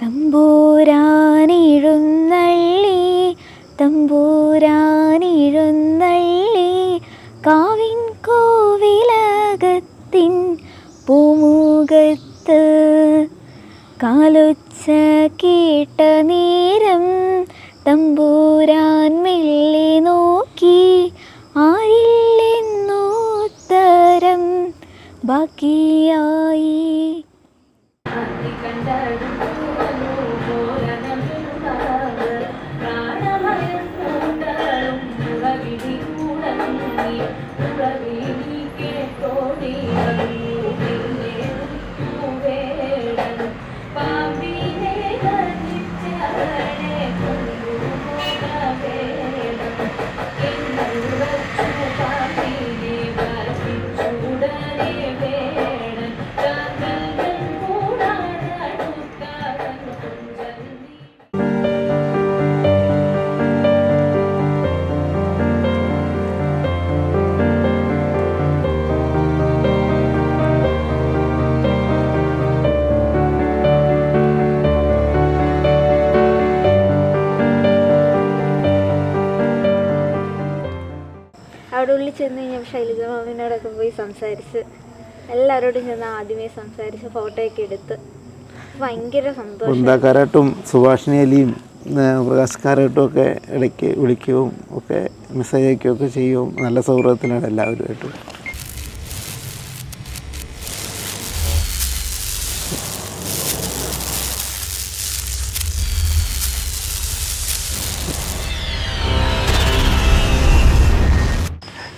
തമ്പൂരാനെഴുന്നള്ളി തമ്പൂരാനെഴുന്നള്ളി കാവിൻ കോവിലകത്തിൻ പൂമുഖത്ത് കാലൊച്ച കേട്ട നേരം തമ്പൂരാൻ മെല്ലെ നോക്കി ആരില്ലെന്നോത്തരം ബാക്കിയായി. അവിടെ ചെന്ന് കഴിഞ്ഞാൽ ശൈലജ മാമിനോടൊക്കെ പോയി സംസാരിച്ച് എല്ലാവരോടും ചെന്ന് ആദ്യമേ സംസാരിച്ച് ഫോട്ടോയൊക്കെ എടുത്ത്. ഭയങ്കര സന്തോഷം. വൃന്ദാക്കാരായിട്ടും സുഭാഷിണി അലിയും പ്രകാശ് കാരായിട്ടും ഒക്കെ ഇടയ്ക്ക് വിളിക്കുകയും ഒക്കെ മെസ്സേജ് അയക്കുകയൊക്കെ ചെയ്യും. നല്ല സൗഹൃദത്തിനാണ് എല്ലാവരുമായിട്ടും.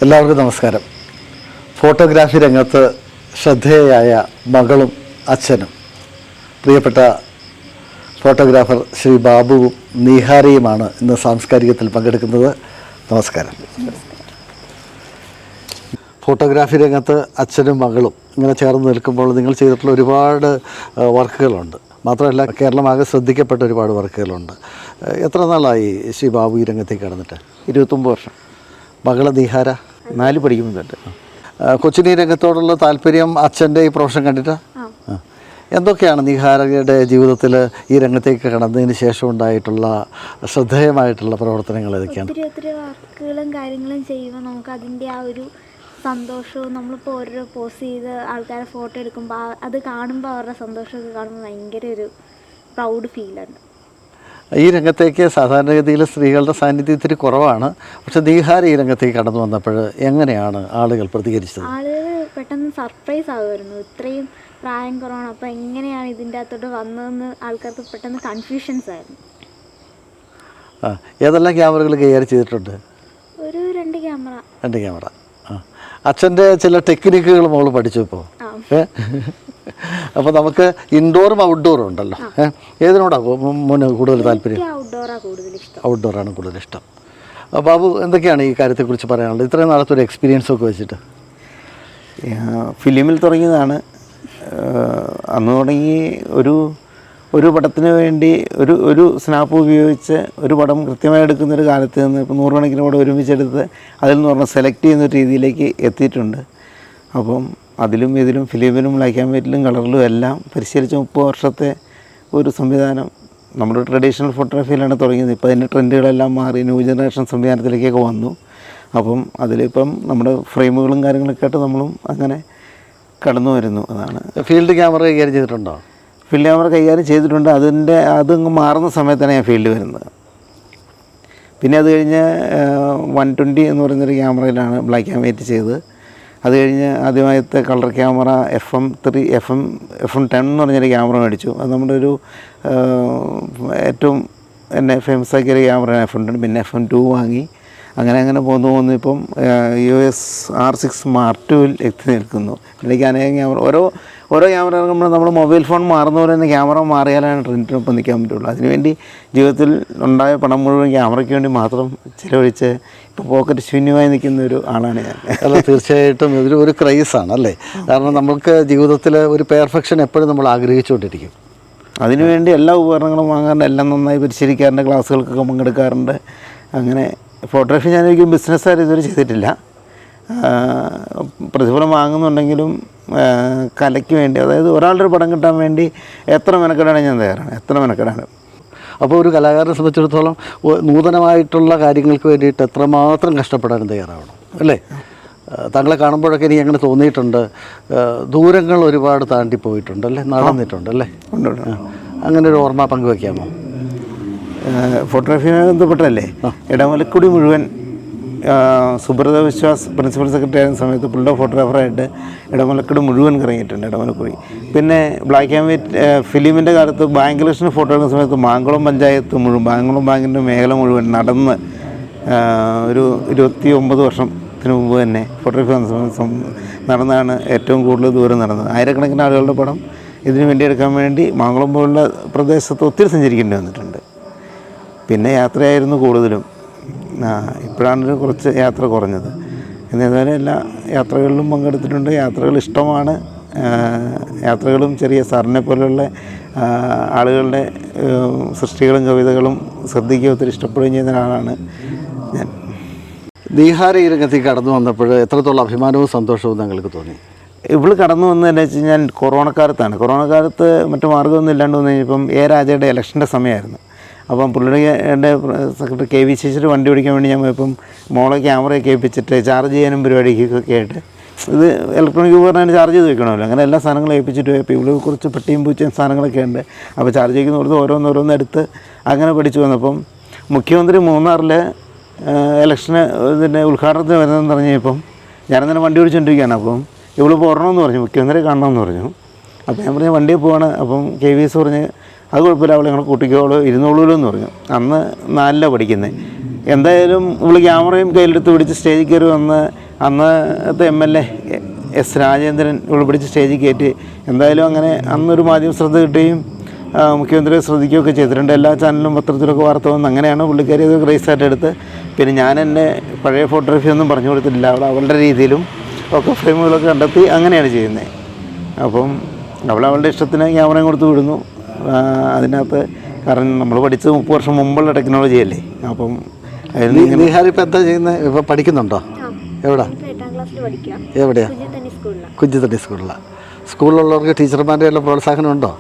എല്ലാവർക്കും നമസ്കാരം. ഫോട്ടോഗ്രാഫി രംഗത്ത് ശ്രദ്ധേയയായ മകളും അച്ഛനും. പ്രിയപ്പെട്ട ഫോട്ടോഗ്രാഫർ ശ്രീ ബാബുവും നീഹാരിയുമാണ് ഇന്ന് സാംസ്കാരികത്തിൽ പങ്കെടുക്കുന്നത്. നമസ്കാരം. ഫോട്ടോഗ്രാഫി രംഗത്ത് അച്ഛനും മകളും ഇങ്ങനെ ചേർന്ന് നിൽക്കുമ്പോൾ നിങ്ങൾ ചെയ്തിട്ടുള്ള ഒരുപാട് വർക്കുകളുണ്ട്. മാത്രമല്ല കേരളമാകെ ശ്രദ്ധിക്കപ്പെട്ട ഒരുപാട് വർക്കുകളുണ്ട്. എത്ര നാളായി ശ്രീ ബാബു ഈ രംഗത്തേക്ക് കടന്നിട്ട്? ഇരുപത്തൊമ്പത് വർഷം. മകൾ നീഹാര? നാല് പഠിക്കുമ്പോൾ തൊട്ട് കൊച്ചിനി രംഗത്തോടുള്ള താല്പര്യം അച്ഛന്റെ ഈ പ്രൊഫഷൻ കണ്ടിട്ടാ? എന്തൊക്കെയാണ് നിഹാരയുടെ ജീവിതത്തിൽ ഈ രംഗത്തേക്ക് കടന്നതിന് ശേഷം ഉണ്ടായിട്ടുള്ള ശ്രദ്ധേയമായിട്ടുള്ള പ്രവർത്തനങ്ങൾ ഏതൊക്കെയാണ്? ഒത്തിരി ഒത്തിരി വർക്കുകളും കാര്യങ്ങളും ചെയ്യുമ്പോൾ നമുക്ക് അതിന്റെ ആ ഒരു സന്തോഷവും നമ്മളിപ്പോൾ ഓരോ പോസ് ചെയ്ത് ആൾക്കാരെ ഫോട്ടോ എടുക്കുമ്പോൾ അത് കാണുമ്പോൾ അവരുടെ സന്തോഷമൊക്കെ കാണുമ്പോൾ ഭയങ്കര ഒരു പ്രൗഡ് ഫീലുണ്ട് ഈ രംഗത്തേക്ക് സാധാരണഗതിയിൽ സ്ത്രീകളുടെ സാന്നിധ്യം ഇത്തിരി കുറവാണ്. പക്ഷെ നീഹാര ഈ രംഗത്തേക്ക് കടന്നു വന്നപ്പോൾ എങ്ങനെയാണ് ആളുകൾ പ്രതികരിച്ചത്? ആളുകൾ പെട്ടെന്ന് സർപ്രൈസ് ആകുമായിരുന്നു ഇത്രയും പ്രായം കുറവാണ്. അപ്പോൾ എങ്ങനെയാണ് ഇതിന്റെ അകത്തോട്ട് വന്നതെന്ന് ആൾക്കാർക്ക് പെട്ടെന്ന് കൺഫ്യൂഷൻസ് ആയിരുന്നു. ആ ഏതെല്ലാം ക്യാമറകൾ കൈകാര്യം ചെയ്തിട്ടുണ്ട്? ഒരു രണ്ട് ക്യാമറ. രണ്ട് ക്യാമറ. ആ. അച്ഛന്റെ ചില ടെക്നിക്കുകൾ മോൾ പഠിച്ചു ഇപ്പോൾ ഏ? അപ്പോൾ നമുക്ക് ഇൻഡോറും ഔട്ട്ഡോറും ഉണ്ടല്ലോ. ഏതിനോടാണ് മോന് കൂടുതൽ താല്പര്യം? ഔട്ട്ഡോറാണ് കൂടുതൽ ഇഷ്ടം. ഔട്ട്ഡോറാണ് കൂടുതൽ ഇഷ്ടം. അപ്പോൾ ബാബു എന്തൊക്കെയാണ് ഈ കാര്യത്തെക്കുറിച്ച് പറയാനുള്ളത്? ഇത്രയും നാളത്തെ ഒരു എക്സ്പീരിയൻസ് ഒക്കെ വെച്ചിട്ട്. ഫിലിമിൽ തുടങ്ങിയതാണ്. അന്ന് തുടങ്ങി ഒരു ഒരു പടത്തിന് വേണ്ടി ഒരു ഒരു സ്നാപ്പ് ഉപയോഗിച്ച് ഒരു പടം കൃത്യമായി എടുക്കുന്ന ഒരു കാലത്ത് നിന്ന് ഇപ്പോൾ നൂറുകണക്കിന് പടം ഒരുമിച്ചെടുത്ത് അതിൽ നിന്ന് പറഞ്ഞാൽ സെലക്ട് ചെയ്യുന്ന ഒരു രീതിയിലേക്ക് എത്തിയിട്ടുണ്ട്. അപ്പം അതിലും ഇതിലും ഫിലിമിലും ബ്ലാക്ക് ആൻഡ് വൈറ്റിലും കളറിലും എല്ലാം പരിശീലിച്ച മുപ്പത് വർഷത്തെ ഒരു സംവിധാനം നമ്മുടെ ട്രഡീഷണൽ ഫോട്ടോഗ്രാഫിയിലാണ് തുടങ്ങിയത്. ഇപ്പോൾ അതിന്റെ ട്രെൻഡുകളെല്ലാം മാറി ന്യൂ ജനറേഷൻ സംവിധാനത്തിലേക്കൊക്കെ വന്നു. അപ്പം അതിലിപ്പം നമ്മുടെ ഫ്രെയിമുകളും കാര്യങ്ങളൊക്കെ ആയിട്ട് നമ്മളും അങ്ങനെ കടന്നു വരുന്നു അതാണ് ഫീൽഡ് ക്യാമറ കൈകാര്യം ചെയ്തിട്ടുണ്ടോ? ഫീൽഡ് ക്യാമറ കൈകാര്യം ചെയ്തിട്ടുണ്ട്. അതിന്റെ അതങ്ങ് മാറുന്ന സമയത്താണ് ഞാൻ ഫീൽഡ് വരുന്നത്. പിന്നെ അത് കഴിഞ്ഞ് വൺ ട്വന്റി എന്ന് പറയുന്നൊരു ക്യാമറയിലാണ് ബ്ലാക്ക് ആൻഡ് വൈറ്റ് ചെയ്തത്. അത് കഴിഞ്ഞ് ആദ്യമായിട്ട് colour camera F M three F M F M ten എന്ന് പറഞ്ഞൊരു ക്യാമറ മേടിച്ചു. അത് നമ്മുടെ ഒരു ഏറ്റവും എന്നെ ഫേമസ് ആക്കിയ ഒരു ക്യാമറയാണ് എഫ് എം ടെൻ. പിന്നെ എഫ് എം ടു വാങ്ങി. അങ്ങനെ അങ്ങനെ പോന്നു പോന്നു ഇപ്പം U S R six mark ടുവിൽ എത്തി നിൽക്കുന്നു. ഇതിലേക്ക് അനേകം ക്യാമറ ഓരോ ഓരോ ക്യാമറ ഇറങ്ങുമ്പോൾ നമ്മൾ മൊബൈൽ ഫോൺ മാറുന്നവരെ തന്നെ ക്യാമറ മാറിയാലാണ് ട്രെൻഡിനൊപ്പം നിൽക്കാൻ പറ്റുള്ളൂ. അതിനുവേണ്ടി ജീവിതത്തിൽ ഉണ്ടായ പണം മുഴുവൻ ക്യാമറയ്ക്ക് വേണ്ടി മാത്രം ചിലവഴിച്ച് ഇപ്പോൾ പോക്കറ്റ് ശൂന്യമായി നിൽക്കുന്ന ഒരു ആളാണ് ഞാൻ. അല്ല തീർച്ചയായിട്ടും ഇതൊരു ഒരു ക്രൈസാണ് അല്ലേ? കാരണം നമുക്ക് ജീവിതത്തിൽ ഒരു പെർഫെക്ഷൻ എപ്പോഴും നമ്മൾ ആഗ്രഹിച്ചുകൊണ്ടിരിക്കും. അതിനുവേണ്ടി എല്ലാ ഉപകരണങ്ങളും വാങ്ങാറുണ്ട്. എല്ലാം നന്നായി പരിശീലിക്കാറുണ്ട്. ക്ലാസ്സുകൾക്കൊക്കെ പങ്കെടുക്കാറുണ്ട്. അങ്ങനെ ഫോട്ടോഗ്രാഫി ഞാൻ ഒരിക്കലും ബിസിനസ്സായിട്ട് ഇതുവരെ ചെയ്തിട്ടില്ല. പ്രതിഫലം വാങ്ങുന്നുണ്ടെങ്കിലും കലയ്ക്ക് വേണ്ടി അതായത് ഒരാളുടെ ഒരു പടം കിട്ടാൻ വേണ്ടി എത്ര മെനക്കെടാണ് ഞാൻ തയ്യാറാണ്. എത്ര മെനക്കെടാണ് അപ്പോൾ ഒരു കലാകാരനെ സംബന്ധിച്ചിടത്തോളം നൂതനമായിട്ടുള്ള കാര്യങ്ങൾക്ക് വേണ്ടിയിട്ട് എത്രമാത്രം കഷ്ടപ്പെടാനും തയ്യാറാവണം അല്ലേ? താങ്കളെ കാണുമ്പോഴൊക്കെ എനിക്ക് അങ്ങനെ തോന്നിയിട്ടുണ്ട്. ദൂരങ്ങൾ ഒരുപാട് താണ്ടി പോയിട്ടുണ്ട് അല്ലേ? നടന്നിട്ടുണ്ട് അല്ലേ. അങ്ങനെ ഒരു ഓർമ്മ പങ്കുവെക്കാമോ? ഫോട്ടോഗ്രാഫിയുമായി ബന്ധപ്പെട്ടല്ലേ ഇടമലക്കുടി മുഴുവൻ സുബ്രത വിശ്വാസ് പ്രിൻസിപ്പൽ സെക്രട്ടറി ആയിരുന്ന സമയത്ത് പുള്ളിയുടെ ഫോട്ടോഗ്രാഫറായിട്ട് ഇടമലക്കട് മുഴുവൻ കറങ്ങിയിട്ടുണ്ട് ഇടമലക്കുഴി പിന്നെ ബ്ലാക്ക് ആൻഡ് വൈറ്റ് ഫിലിമിന്റെ കാലത്ത് ഇലക്ഷന് ഫോട്ടോ എടുക്കുന്ന സമയത്ത് മാങ്കുളം പഞ്ചായത്ത് മുഴുവൻ മാങ്കുളം ബാങ്കിന്റെ മേഖല മുഴുവൻ നടന്ന് ഒരു ഇരുപത്തി ഒമ്പത് വർഷത്തിന് മുമ്പ് തന്നെ ഫോട്ടോഗ്രാഫി നടന്നാണ് ഏറ്റവും കൂടുതൽ ദൂരം നടന്നത്. ആയിരക്കണക്കിന് ആളുകളുടെ പടം ഇതിനു വേണ്ടി എടുക്കാൻ വേണ്ടി മാങ്കുളം പോലുള്ള പ്രദേശത്ത് ഒത്തിരി സഞ്ചരിക്കേണ്ടി വന്നിട്ടുണ്ട്. പിന്നെ യാത്രയായിരുന്നു കൂടുതലും. ഇപ്പോഴാണ് കുറച്ച് യാത്ര കുറഞ്ഞത്. എന്നിരുന്നാലും എല്ലാ യാത്രകളിലും പങ്കെടുത്തിട്ടുണ്ട്. യാത്രകൾ ഇഷ്ടമാണ്. യാത്രകളും ചെറിയ സാറിനെ പോലെയുള്ള ആളുകളുടെ സൃഷ്ടികളും കവിതകളും ശ്രദ്ധിക്കുക ഒത്തിരി ഇഷ്ടപ്പെടുകയും ചെയ്യുന്ന ഒരാളാണ് ഞാൻ. നീഹാര ഈ രംഗത്തേക്ക് കടന്നു വന്നപ്പോൾ എത്രത്തോളം അഭിമാനവും സന്തോഷവും താങ്കൾക്ക് തോന്നി? ഇവിടെ കടന്നു വന്നതെന്ന് വെച്ച് ഞാൻ കൊറോണക്കാലത്താണ്. കൊറോണക്കാലത്ത് കൊറോണ കാലത്ത് മറ്റു മാർഗമൊന്നും ഇല്ലാണ്ട് വന്നു കഴിഞ്ഞപ്പം എ രാജയുടെ ഇലക്ഷന്റെ സമയമായിരുന്നു. അപ്പം പുള്ളിയുടെ എന്റെ സെക്രട്ടറി കെ വി ശേഷർ വണ്ടി ഓടിക്കാൻ വേണ്ടി ഞാൻ പോയപ്പം മോളെ ക്യാമറയൊക്കെ ഏൽപ്പിച്ചിട്ട് ചാർജ് ചെയ്യാനും പരിപാടിക്കൊക്കെ ആയിട്ട്. ഇത് ഇലക്ട്രോണിക് ഉപകരണം ചാർജ് ചെയ്ത് വെക്കണമല്ലോ. അങ്ങനെ എല്ലാ സാധനങ്ങളും ഏൽപ്പിച്ചിട്ട് പോയപ്പോൾ ഇവിടെ കുറച്ച് പെട്ടിയും പൂച്ചയും സാധനങ്ങളൊക്കെ ഉണ്ട്. അപ്പോൾ ചാർജ് ചെയ്യുന്ന കൊടുത്ത് ഓരോന്നോരോന്ന് എടുത്ത് അങ്ങനെ പഠിച്ചു വന്നപ്പം മുഖ്യമന്ത്രി മൂന്നാറിൽ ഇലക്ഷന് ഇതിന്റെ ഉദ്ഘാടനത്തിന് വരുന്നതെന്ന് പറഞ്ഞപ്പം ഞാനന്നേരം വണ്ടി ഓടിച്ചുകൊണ്ടിരിക്കുകയാണ് അപ്പം ഇവിടെ പോരണമെന്ന് പറഞ്ഞു. മുഖ്യമന്ത്രി കാണണമെന്ന് പറഞ്ഞു. അപ്പോൾ ഞാൻ പറഞ്ഞു വണ്ടിയിൽ പോവാണ്. അപ്പം കെ വി എസ് പറഞ്ഞ് അത് കുഴപ്പമില്ല അവൾ ഞങ്ങൾ കൂട്ടിക്കോളൂ ഇരുന്നോളൂലോ എന്ന് പറഞ്ഞു. അന്ന് നാലിലാണ് പഠിക്കുന്നത് എന്തായാലും ഇവൾ ക്യാമറയും കയ്യിലെടുത്ത് പിടിച്ച് സ്റ്റേജിൽ കയറി വന്ന് അന്നത്തെ M L A S Rajendran ഇവൾ പിടിച്ച് സ്റ്റേജിൽ കയറ്റി. എന്തായാലും അങ്ങനെ അന്നൊരു മാധ്യമ ശ്രദ്ധ കിട്ടുകയും മുഖ്യമന്ത്രിയെ ശ്രദ്ധിക്കുകയൊക്കെ ചെയ്തിട്ടുണ്ട്. എല്ലാ ചാനലിലും പത്രത്തിലൊക്കെ വാർത്ത വന്ന് അങ്ങനെയാണ് പുള്ളിക്കാരി അത് ക്രൈസായിട്ട് എടുത്ത്. പിന്നെ ഞാൻ എന്റെ പഴയ ഫോട്ടോഗ്രാഫി ഒന്നും പറഞ്ഞു കൊടുത്തിട്ടില്ല. അവൾ അവളുടെ രീതിയിലും ഒക്കെ ഫ്രെയിമുകളൊക്കെ കണ്ടെത്തി അങ്ങനെയാണ് ചെയ്യുന്നത്. അപ്പം അവൾ അവളുടെ ഇഷ്ടത്തിന് ക്യാമറയും കൊടുത്ത് വിടുന്നു. അതിനകത്ത് കാരണം നമ്മൾ പഠിച്ചത് മുപ്പത് വർഷം മുമ്പുള്ള ടെക്നോളജി അല്ലേ? അപ്പം നീഹാര ഇപ്പം എന്താ ചെയ്യുന്നത് ഇപ്പം പഠിക്കുന്നുണ്ടോ? എവിടാ? എവിടെയാ? തന്നെ സ്കൂളിലാണ് സ്കൂളിലുള്ളവർക്ക് ടീച്ചർമാരുടെ എല്ലാം പ്രോത്സാഹനം ഉണ്ടോ?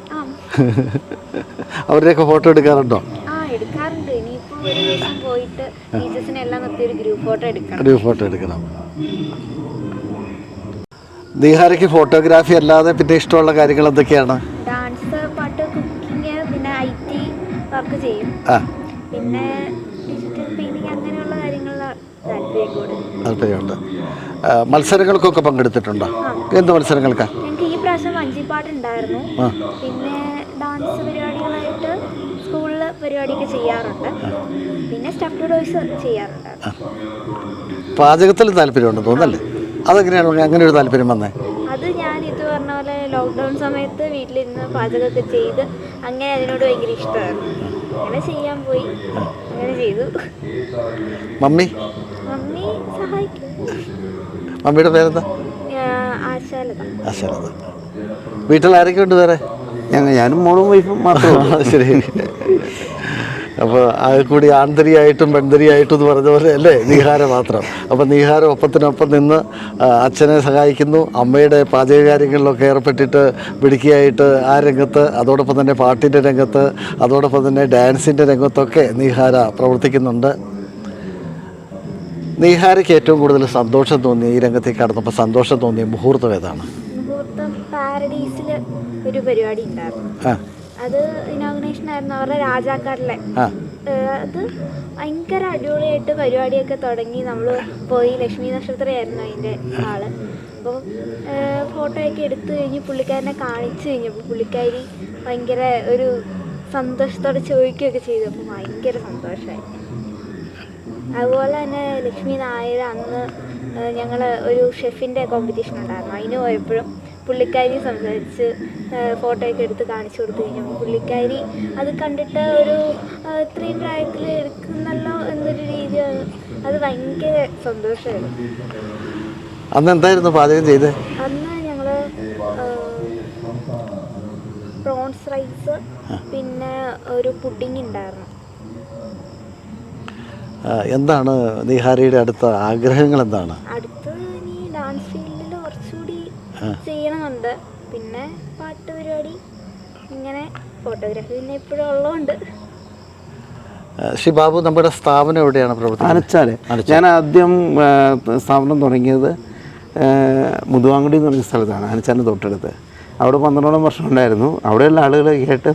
അവരുടെയൊക്കെ ഫോട്ടോ എടുക്കാറുണ്ടോ? ആ എടുക്കാറുണ്ട്. ഇനിയിപ്പോൾ പോയിട്ട് ടീച്ചേഴ്സിനെ എല്ലാം നിർത്തി ഒരു ഗ്രൂപ്പ് ഫോട്ടോ എടുക്കണം. ഒരു ഫോട്ടോ എടുക്കണം. നീഹാരയ്ക്ക് ഫോട്ടോഗ്രാഫി അല്ലാതെ പിന്നെ ഇഷ്ടമുള്ള കാര്യങ്ങൾ എന്തൊക്കെയാണ്? പിന്നെ ഐ ടി വർക്ക് ചെയ്യും. പിന്നെ ഡിജിറ്റൽ പെയിന്റിങ് അങ്ങനെയുള്ള താല്പര്യം കൂടുതൽ താല്പര്യമുണ്ട്. മത്സരങ്ങൾക്കൊക്കെ പങ്കെടുത്തിട്ടുണ്ടോ? എന്ത് മത്സരങ്ങൾക്കാ? ഞങ്ങൾക്ക് ഈ പ്രാവശ്യം വഞ്ചിപ്പാട്ട് ഉണ്ടായിരുന്നു പിന്നെ ഡാൻസ് പരിപാടികളായിട്ട് സ്കൂളിൽ പരിപാടിയൊക്കെ ചെയ്യാറുണ്ട്. പിന്നെ സ്റ്റഫ് ഡോയ്സ് ചെയ്യാറുണ്ട്. പാചകത്തിൽ താല്പര്യമുണ്ട് തോന്നല്ലേ അതെങ്ങനെയാണ് അങ്ങനെ ഒരു താല്പര്യം വന്നേ അത് ഞാൻ ഇത് പറഞ്ഞ പോലെ ലോക്ക്ഡൗൺ സമയത്ത് വീട്ടിലിരുന്ന് പാചകമൊക്കെ ചെയ്ത് അങ്ങനെ അതിനോട് ഭയങ്കര ഇഷ്ടമായിരുന്നു. അങ്ങനെ ചെയ്യാൻ പോയി. അങ്ങനെ ചെയ്തു. മമ്മി? മമ്മി സഹായിക്കും. മമ്മിയുടെ പേരെന്താ? ആശാലത. വീട്ടിൽ ആരൊക്കെ ഉണ്ട് വേറെ? ഞങ്ങൾ ഞാനും മോളും വൈഫും മാത്രമാണ് ശരി. അപ്പോൾ അത് കൂടി ആന്തരിയായിട്ടും പെൺതരിയായിട്ടും എന്ന് പറഞ്ഞ പോലെ അല്ലേ? നീഹാര മാത്രം. അപ്പോൾ നീഹാര ഒപ്പത്തിനൊപ്പം നിന്ന് അച്ഛനെ സഹായിക്കുന്നു അമ്മയുടെ പാചക കാര്യങ്ങളിലൊക്കെ ഏർപ്പെട്ടിട്ട് പിടിക്കുകയായിട്ട് ആ രംഗത്ത് അതോടൊപ്പം തന്നെ പാട്ടിന്റെ രംഗത്ത് അതോടൊപ്പം തന്നെ ഡാൻസിന്റെ രംഗത്തൊക്കെ നീഹാര പ്രവർത്തിക്കുന്നുണ്ട്. നീഹാരയ്ക്ക് ഏറ്റവും കൂടുതൽ സന്തോഷം തോന്നി ഈ രംഗത്തേക്ക് കടന്നപ്പോൾ സന്തോഷം തോന്നിയ മുഹൂർത്തം ഏതാണ്? ഒരു പരിപാടി ഉണ്ടായിരുന്നു. അത് ഇനോഗ്രേഷൻ ആയിരുന്നു അവരുടെ രാജാക്കാരിലെ. അത് ഭയങ്കര അടിപൊളിയായിട്ട് പരിപാടിയൊക്കെ തുടങ്ങി. നമ്മൾ പോയി ലക്ഷ്മി നക്ഷത്രമായിരുന്നു അതിന്റെ ആൾ. അപ്പോൾ ഫോട്ടോയൊക്കെ എടുത്തു കഴിഞ്ഞ് പുള്ളിക്കാരനെ കാണിച്ചു കഴിഞ്ഞപ്പോൾ പുള്ളിക്കാരി ഭയങ്കര ഒരു സന്തോഷത്തോടെ ചോദിക്കുകയൊക്കെ ചെയ്തു. അപ്പോൾ ഭയങ്കര സന്തോഷമായി. അതുപോലെ തന്നെ ലക്ഷ്മി നായർ അന്ന് ഞങ്ങൾ ഒരു ഷെഫിന്റെ കോമ്പറ്റീഷൻ ഉണ്ടായിരുന്നു. അതിന് പോയപ്പോഴും പുള്ളിക്കാരി സംസാരിച്ച് ഫോട്ടോയൊക്കെ എടുത്ത് കാണിച്ചു കൊടുത്തു കഴിഞ്ഞപ്പോൾ പുള്ളിക്കാരി അത് കണ്ടിട്ട് ഒരു ഇത്രയും പ്രായത്തിൽ എടുക്കുന്നല്ലോ എന്നൊരു രീതി അത് അത് ഭയങ്കര സന്തോഷമായിരുന്നു അന്ന് എന്തായിരുന്നു പാചകം ചെയ്തത് അന്ന് ഞങ്ങൾ പ്രോൺസ് റൈസ് പിന്നെ ഒരു പുഡിംഗ് ഉണ്ടായിരുന്നു. എന്താണ് നിഹാരിയുടെ അടുത്ത ആഗ്രഹങ്ങൾ എന്താണ്? അടുത്ത് ഇങ്ങനെ ഫോട്ടോഗ്രാഫി പിന്നെ എപ്പോഴും ഉള്ളതുകൊണ്ട്. ഏഹ് ശ്രീ ബാബു നമ്മുടെ സ്ഥാപനം എവിടെയാണ് പ്രവർത്തിക്കുന്നത്? അനച്ചാൽ. ഞാൻ ആദ്യം സ്ഥാപനം തുടങ്ങിയത് മുതുവാങ്കുടി എന്ന് പറഞ്ഞ സ്ഥലത്താണ് അനച്ചാലിന് തൊട്ടടുത്ത്. അവിടെ പന്ത്രണ്ടോളം വർഷം ഉണ്ടായിരുന്നു. അവിടെയുള്ള ആളുകൾ കേട്ട്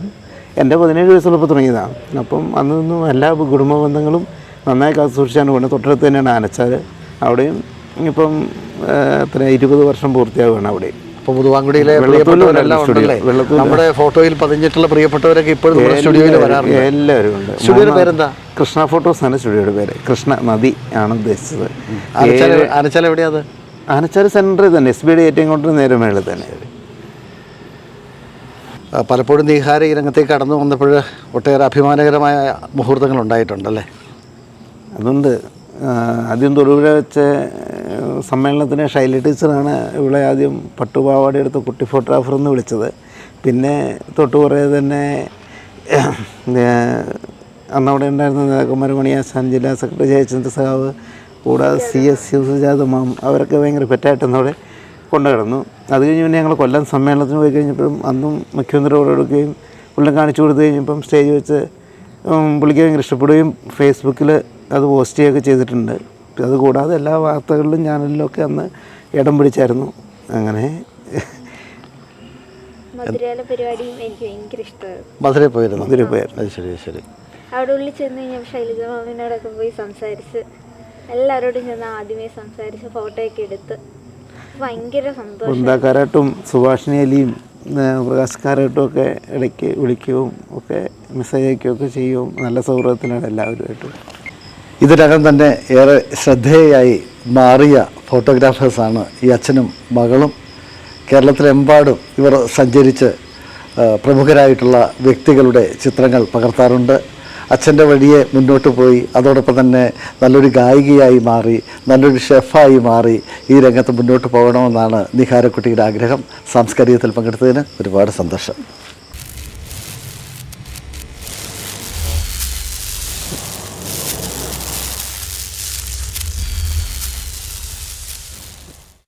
എന്റെ പതിനേഴ് വയസ്സുള്ളപ്പോൾ തുടങ്ങിയതാണ്. അപ്പം അന്ന് നിന്നും എല്ലാ കുടുംബ ബന്ധങ്ങളും നന്നായി കാത്തു സൂക്ഷിച്ചാണ് പോകുന്നത് തൊട്ടടുത്ത് തന്നെയാണ് അനച്ചാൽ അവിടെയും ഇപ്പം ഇത്ര എത്ര ഇരുപത് വർഷം പൂർത്തിയാവുകയാണ് അവിടെയും അപ്പോൾ പുതുവാങ്കുടിയിലെ പ്രിയപ്പെട്ടവരെല്ലാം സ്റ്റുഡിയോ. ഉണ്ടല്ലേ? നമ്മുടെ ഫോട്ടോയിൽ പതിഞ്ഞിട്ടുള്ള പ്രിയപ്പെട്ടവരൊക്കെ ഇപ്പോഴും നമ്മുടെ സ്റ്റുഡിയോയിൽ വരാറുണ്ട്. എല്ലാവരും ഉണ്ട്. സ്റ്റുഡിയോയുടെ പേരെന്താ? കൃഷ്ണ ഫോട്ടോസ് ആണ് സ്റ്റുഡിയോയുടെ പേര്. കൃഷ്ണ നദി ആണ് ഉദ്ദേശിച്ചത്. ആനച്ചാൽ എവിടെയാത് എവിടെയാ അത്? ആനച്ചാൽ സെന്ററിൽ തന്നെ എസ് ബി ഡി ഏറ്റവും കൊണ്ട് നേരെ മേളിൽ തന്നെ പലപ്പോഴും നീഹാര ഈ രംഗത്തേക്ക് കടന്നു വന്നപ്പോൾ ഒട്ടേറെ അഭിമാനകരമായ മുഹൂർത്തങ്ങൾ ഉണ്ടായിട്ടുണ്ടല്ലേ? അതുകൊണ്ട് ആദ്യം തൊടുപുഴ വെച്ച സമ്മേളനത്തിന് ഷൈല ടീച്ചറാണ് ഇവിടെ ആദ്യം പട്ടുപാവാടി എടുത്ത കുട്ടി ഫോട്ടോഗ്രാഫർ എന്ന് വിളിച്ചത്. പിന്നെ തൊട്ട് കുറേ തന്നെ അന്നവിടെ ഉണ്ടായിരുന്ന നേതാക്കന്മാർ മണിയാസാൻ ജില്ലാ സെക്രട്ടറി ജയചന്ദ്ര സഹാവ് കൂടാതെ സി എസ് യൂസുജാദ് മാം അവരൊക്കെ ഭയങ്കര പെറ്റായിട്ടന്നവിടെ കൊണ്ടു കിടന്നു അത് കഴിഞ്ഞ് പിന്നെ ഞങ്ങൾ കൊല്ലം സമ്മേളനത്തിന് പോയി കഴിഞ്ഞപ്പോഴും അന്നും മുഖ്യമന്ത്രി എടുക്കുകയും പുള്ളി കാണിച്ചു കൊടുത്തു കഴിഞ്ഞപ്പം സ്റ്റേജ് വെച്ച് പുള്ളിക്ക് ഭയങ്കര ഇഷ്ടപ്പെടുകയും ഫേസ്ബുക്കിൽ അത് പോസ്റ്റ് ചെയ്യുകയൊക്കെ ചെയ്തിട്ടുണ്ട്. അതുകൂടാതെ എല്ലാ വാർത്തകളിലും ചാനലിലൊക്കെ അന്ന് ഇടം പിടിച്ചായിരുന്നു. അങ്ങനെ മധുരയിലെ പരിപാടിയും എനിക്ക് ഭയങ്കര ഇഷ്ടമായിരുന്നു. മധുരയിൽ പോയിരുന്നു? മധുരയിൽ പോയായിരുന്നു. അത് ശരി ശരി. അവിടെ ഉള്ളിൽ ചെന്ന് കഴിഞ്ഞാൽ ശൈലജ മാമിനോടൊക്കെ പോയി സംസാരിച്ച് എല്ലാവരോടും ചെന്ന് ആദ്യമേ സംസാരിച്ച് ഫോട്ടോ ഒക്കെ എടുത്ത് ഭയങ്കര സന്തോഷം. വൃന്ദാക്കാരായിട്ടും സുഭാഷിണി അലിയും പ്രകാശക്കാരായിട്ടും ഒക്കെ ഇടയ്ക്ക് വിളിക്കുകയും ഒക്കെ മെസ്സേജ് അയക്കുകയൊക്കെ ചെയ്യും നല്ല സൗഹൃദത്തിലാണ് എല്ലാവരുമായിട്ടും. ഇതിനകം തന്നെ ഏറെ ശ്രദ്ധേയായി മാറിയ ഫോട്ടോഗ്രാഫേഴ്സാണ് ഈ അച്ഛനും മകളും. കേരളത്തിലെമ്പാടും ഇവർ സഞ്ചരിച്ച് പ്രമുഖരായിട്ടുള്ള വ്യക്തികളുടെ ചിത്രങ്ങൾ പകർത്താറുണ്ട്. അച്ഛന്റെ വഴിയെ മുന്നോട്ട് പോയി അതോടൊപ്പം തന്നെ നല്ലൊരു ഗായികയായി മാറി നല്ലൊരു ഷെഫായി മാറി ഈ രംഗത്ത് മുന്നോട്ട് പോകണമെന്നാണ് നിഹാരക്കുട്ടിയുടെ ആഗ്രഹം. സാംസ്കാരികത്തിൽ പങ്കെടുത്തതിന് ഒരുപാട് സന്തോഷം.